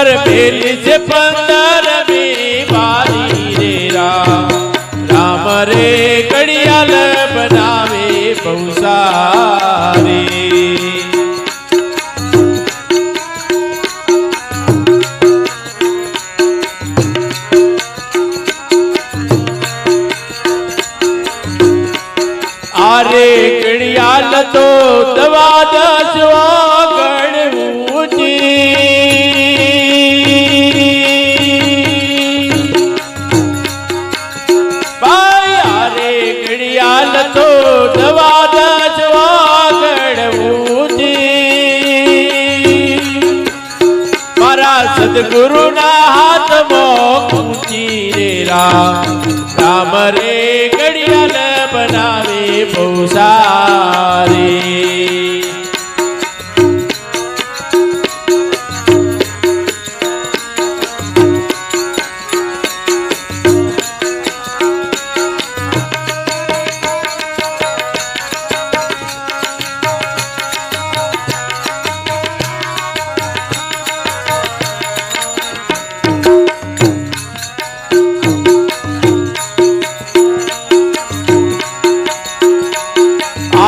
ઉપર પેલી છે પંદરમી વારી રે રામ રે ઘડિયાળ બનાવે બહુ સારી આરે ઘડિયાળ તો દવા દસ મારા સદગુરુના હાથમાં ઊંચી રે રામ રામ રે ઘડિયાળ બનાવે બહુ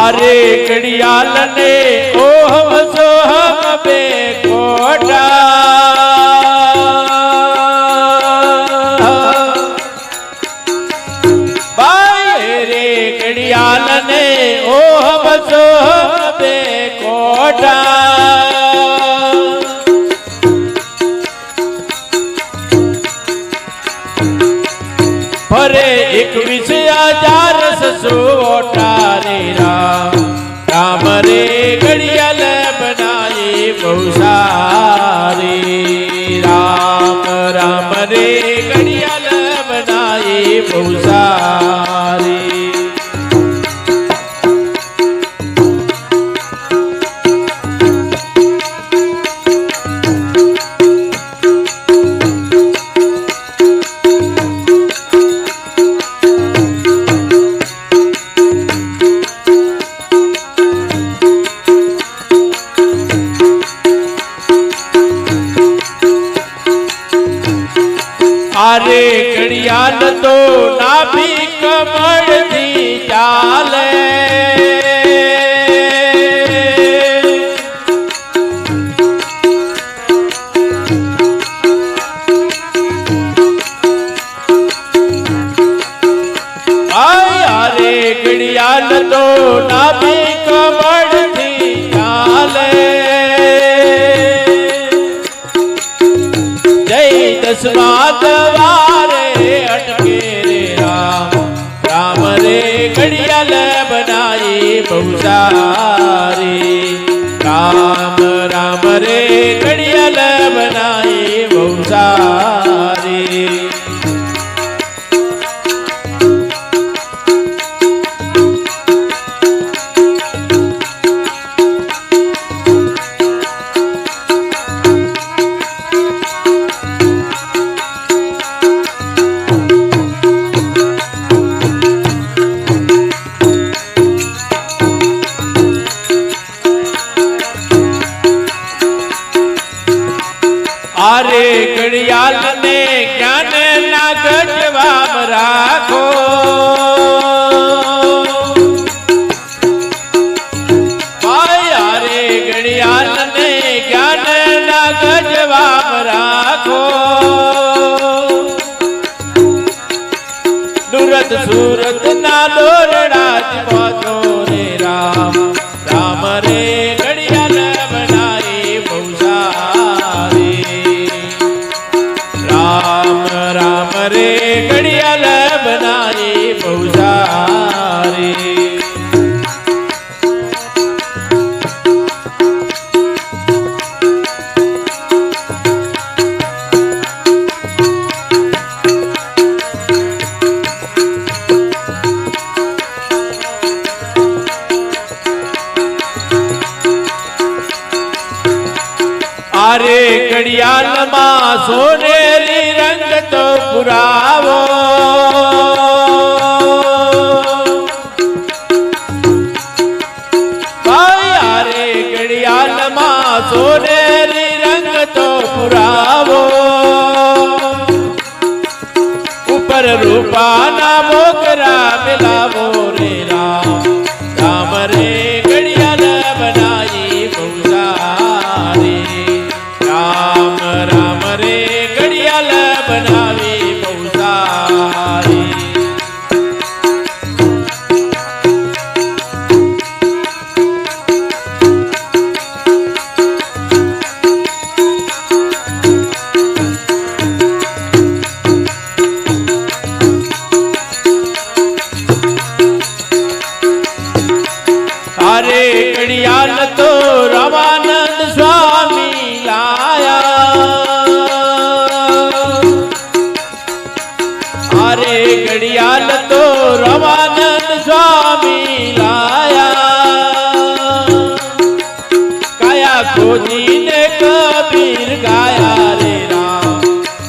આરે ઘડિયાળ ને ઓહમ સોહમ બે કોટા બાય રે ઘડિયાળ ને ઓહમ સોહમ બે કોટા ફરે એકવીસ હજાર સસો રે રામ રામ રે ઘડિયાલ બનાવી બહુ સારી રામ રામ રે ઘડિયાલ બનાવી બહુ આરે ઘડિયાળ તો નાભી કમળથી ચાલે. ઘડિયાળ તો નાભી કમળથી દસમા દ્વારે અટકે રે રામ. રામ રે ઘડિયાલ બનાવી બહુ સારી. આરે ઘડિયાળ ને જ્ઞાન ના ગજવામ રાખો? આરે ઘડિયાળ ને જ્ઞાન ના ગજવામ રાખો? સુરત ના દોરડા આરે ઘડિયાળમાં સોનેરી રંગ તો પુરાવો. આરે ઘડિયાળમાં સોનેરી રંગ તો પુરાવો. ઉપર રૂપાના મોકરા મિલાવો. અરે ઘડિયાળ તો રવાનંદ સ્વામી લાયા. કાયા ખોજીને કબીર ગાયા રે રામ.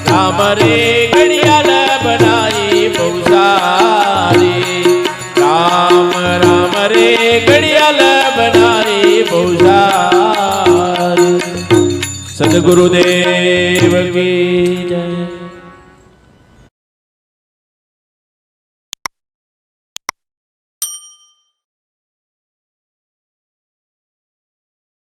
રામ રે ઘડિયાળ બનાવી બહુ સારી રામ રામ રે ઘડિયાળ બનાવી બહુ સારી સદગુરુદેવ કી જય.